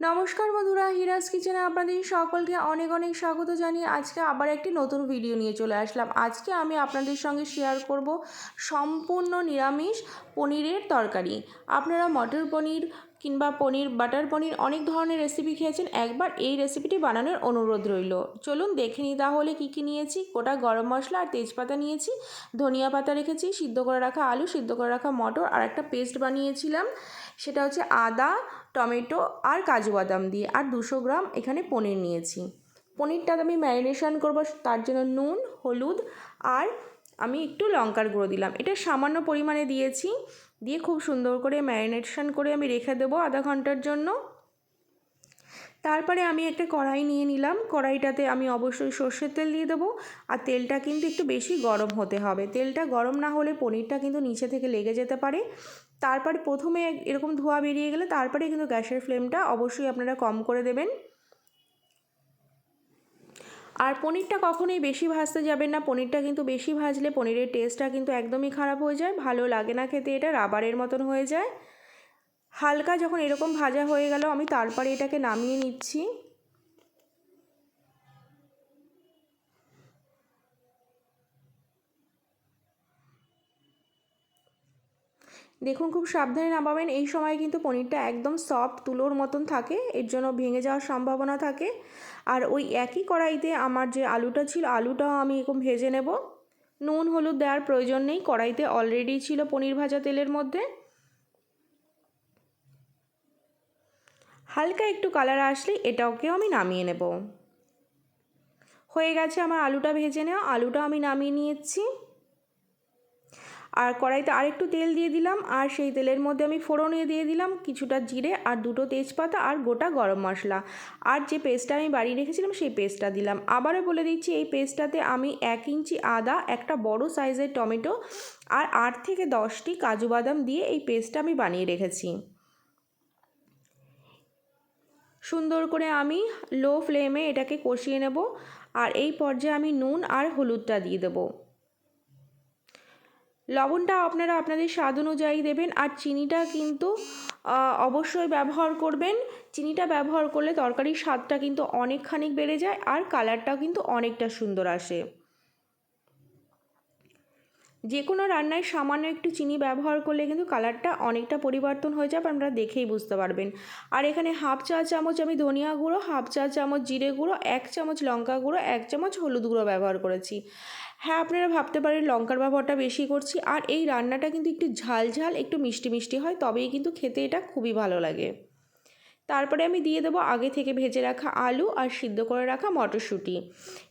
নমস্কার বন্ধুরা, হিরাজ কিচেনে আপনাদের সকলকে অনেক অনেক স্বাগত জানিয়ে আজকে আবার একটি নতুন ভিডিও নিয়ে চলে আসলাম। আজকে আমি আপনাদের সঙ্গে শেয়ার করব সম্পূর্ণ নিরামিষ পনিরের তরকারি। আপনারা মটর পনির কিংবা পনির, বাটার পনির অনেক ধরনের রেসিপি খেয়েছেন। একবার এই রেসিপিটি বানানোর অনুরোধ রইল। চলুন দেখে নিই তাহলে কী কী নিয়েছি। গোটা গরম মশলা আর তেজপাতা নিয়েছি, ধনিয়া পাতা রেখেছি, সিদ্ধ করে রাখা আলু, সিদ্ধ করে রাখা মটর আর একটা পেস্ট বানিয়েছিলাম। সেটা হচ্ছে আদা, টমেটো আর কাজু বাদাম দিয়ে। আর দুশো গ্রাম এখানে পনির নিয়েছি। পনিরটা আমি ম্যারিনেশন করব, তার জন্য নুন, হলুদ আর আমি একটু লঙ্কার গুঁড়ো দিলাম। এটা সামান্য পরিমাণে দিয়েছি। দিয়ে খুব সুন্দর করে ম্যারিনেশন করে আমি রেখে দেবো আধা ঘণ্টার জন্য। তারপরে আমি একটা কড়াই নিয়ে নিলাম। কড়াইটাতে আমি অবশ্যই সর্ষের তেল দিয়ে দেবো। আর তেলটা কিন্তু একটু বেশি গরম হতে হবে। তেলটা গরম না হলে পনিরটা কিন্তু নিচে থেকে লেগে যেতে পারে। তারপরে প্রথমে এরকম ধোয়া বেরিয়ে গেলে তারপরে কিন্তু গ্যাসের ফ্লেমটা অবশ্যই আপনারা কম করে দেবেন। আর পনিরটা কখনোই বেশি ভাজতে যাবেন না। পনিরটা কিন্তু বেশি ভাজলে পনিরের টেস্টটা কিন্তু একদমই খারাপ হয়ে যায়, ভালো লাগে না খেতে এটা, রাবারের মতন হয়ে যায়। হালকা যখন এরকম ভাজা হয়ে গেল, আমি তারপরে এটাকে নামিয়ে নিচ্ছি। দেখুন, খুব সাবধানে নামাবেন। এই সময় কিন্তু পনিরটা একদম সফট তুলোর মতন থাকে, এর জন্য ভেঙে যাওয়ার সম্ভাবনা থাকে। আর ওই একই কড়াইতে আমার যে আলুটা ছিল আলুটাও আমি এরকম ভেজে নেব। নুন, হলুদ দেওয়ার প্রয়োজন নেই, কড়াইতে অলরেডি ছিল পনির ভাজা তেলের মধ্যে। হালকা একটু কালার আসলে এটাকেও আমি নামিয়ে নেব। হয়ে গেছে আমার আলুটা ভেজে নেওয়া। আলুটা আমি নামিয়ে নিয়েছি। আর কড়াইতে আরেকটু তেল দিয়ে দিলাম, আর সেই তেলের মধ্যে আমি ফোড়নে দিয়ে দিলাম কিছুটা জিরে আর দুটো তেজপাতা আর গোটা গরম মশলা। আর যে পেস্টটা আমি বাড়িয়ে রেখেছিলাম সেই পেস্টটা দিলাম। আবারও বলে দিচ্ছি, এই পেস্টটাতে আমি এক ইঞ্চি আদা, একটা বড় সাইজের টমেটো আর আট থেকে দশটি কাজু বাদাম দিয়ে এই পেস্টটা আমি বানিয়ে রেখেছি। সুন্দর করে আমি লো ফ্লেমে এটাকে কষিয়ে নেব, আর এই পর্যায়ে আমি নুন আর হলুদটা দিয়ে দেবো। লবণটা আপনারা আপনাদের স্বাদ অনুযায়ী দেবেন আর চিনিটা কিন্তু অবশ্যই ব্যবহার করবেন। চিনিটা ব্যবহার করলে তরকারির স্বাদটা কিন্তু অনেকখানি বেড়ে যায় আর কালারটাও কিন্তু অনেকটা সুন্দর আসে। যে কোনো রান্নায় সামান্য একটু চিনি ব্যবহার করলে কিন্তু কালারটা অনেকটা পরিবর্তন হয়ে যাবে, আপনারা দেখেই বুঝতে পারবেন। আর এখানে হাফ চা চামচ আমি ধনিয়া গুঁড়ো, হাফ চা চামচ জিরে গুঁড়ো, এক চামচ লঙ্কা গুঁড়ো, এক চামচ হলুদ গুঁড়ো ব্যবহার করেছি। হ্যাঁ আপনারা ভাবতে পারেন লঙ্কার ব্যবহারটা বেশি করছি। আর এই রান্নাটা কিন্তু একটু ঝাল ঝাল, একটু মিষ্টি মিষ্টি হয়, তবেই কিন্তু খেতে এটা খুবই ভালো লাগে। তারপরে আমি দিয়ে দেবো আগে থেকে ভেজে রাখা আলু আর সিদ্ধ করে রাখা মটরশুঁটি।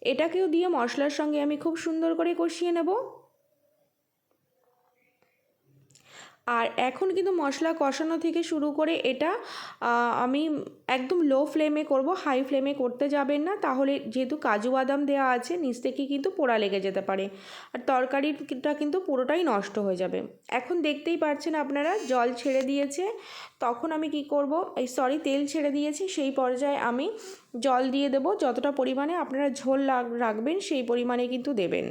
এটাকেও দিয়ে মশলার সঙ্গে আমি খুব সুন্দর করে কষিয়ে নেব। আর এখন কিন্তু মশলা কষানো থেকে শুরু করে এটা আমি একদম লো ফ্লেমে করব হাই ফ্লেমে করতে যাবেন না। তাহলে যেহেতু কাজু বাদাম দেওয়া আছে, নিচ থেকে কিন্তু পোড়া লেগে যেতে পারে। আর তরকারিটা কিন্তু পুরোটাই নষ্ট হয়ে যাবে। এখন দেখতেই পাচ্ছেন আপনারা, জল ছেড়ে দিয়েছে। তখন আমি কি করব, এই সরি তেল ছেড়ে দিয়েছি। সেই পর্যায়ে আমি জল দিয়ে দেব। যতটা পরিমাণে আপনারা ঝোল রাখবেন, সেই পরিমাণে কিন্তু দেবেন।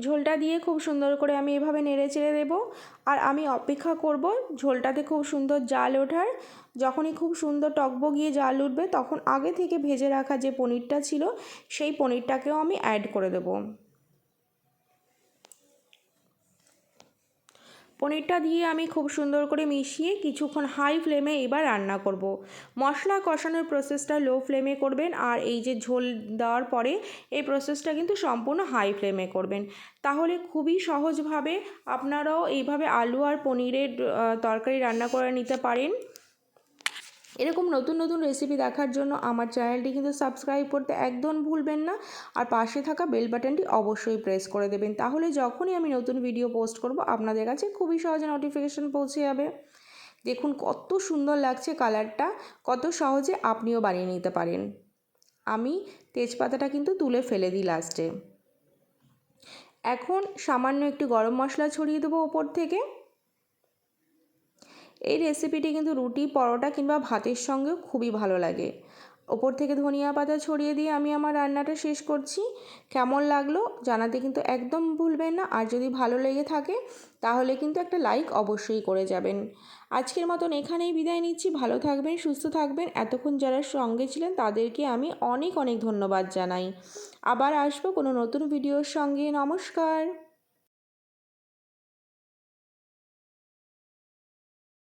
ঝোলটা দিয়ে খুব সুন্দর করে আমি এভাবে নেড়ে চেড়ে দেবো। আর আমি অপেক্ষা করব ঝোলটাতে খুব সুন্দর জাল ওঠার। যখনই খুব সুন্দর টকবগিয়ে জাল উঠবে, তখন আগে থেকে ভেজে রাখা যে পনিরটা ছিল, সেই পনিরটাকেও আমি অ্যাড করে দেবো। পনিরটা দিয়ে আমি খুব সুন্দর করে মিশিয়ে কিছুক্ষণ হাই ফ্লেমে এবার রান্না করব। মশলা কষানোর প্রসেসটা লো ফ্লেমে করবেন আর এই যে ঝোল দেওয়ার পরে এই প্রসেসটা কিন্তু সম্পূর্ণ হাই ফ্লেমে করবেন তাহলে খুবই সহজভাবে আপনারাও এইভাবে আলু আর পনিরের তরকারি রান্না করে নিতে পারেন এরকম নতুন নতুন রেসিপি দেখার জন্য আমার চ্যানেলটি কিন্তু সাবস্ক্রাইব করতে একদম ভুলবেন না। আর পাশে থাকা বেল বাটনটি অবশ্যই প্রেস করে দেবেন। তাহলে যখনই আমি নতুন ভিডিও পোস্ট করব, আপনাদের কাছে খুবই সহজে নোটিফিকেশান পৌঁছে যাবে। দেখুন কত সুন্দর লাগছে কালারটা কত সহজে আপনিও বানিয়ে নিতে পারেন। আমি তেজপাতাটা কিন্তু তুলে ফেলে দিই লাস্টে এখন সামান্য একটু গরম মশলা ছড়িয়ে দেবো ওপর থেকে। এই রেসিপিটি কিন্তু রুটি, পরোটা কিংবা ভাতের সঙ্গেও খুবই ভালো লাগে। ওপর থেকে ধনিয়া পাতা ছড়িয়ে দিয়ে আমি আমার রান্নাটা শেষ করছি। কেমন লাগল জানাতে কিন্তু একদম ভুলবেন না। আর যদি ভালো লেগে থাকে, তাহলে কিন্তু একটা লাইক অবশ্যই করে যাবেন। আজকের মতন এখানেই বিদায় নিচ্ছি। ভালো থাকবেন, সুস্থ থাকবেন। এতক্ষণ যারা সঙ্গে ছিলেন, তাদেরকে আমি অনেক অনেক ধন্যবাদ জানাই। আবার আসব কোনো নতুন ভিডিওর সঙ্গে। নমস্কার।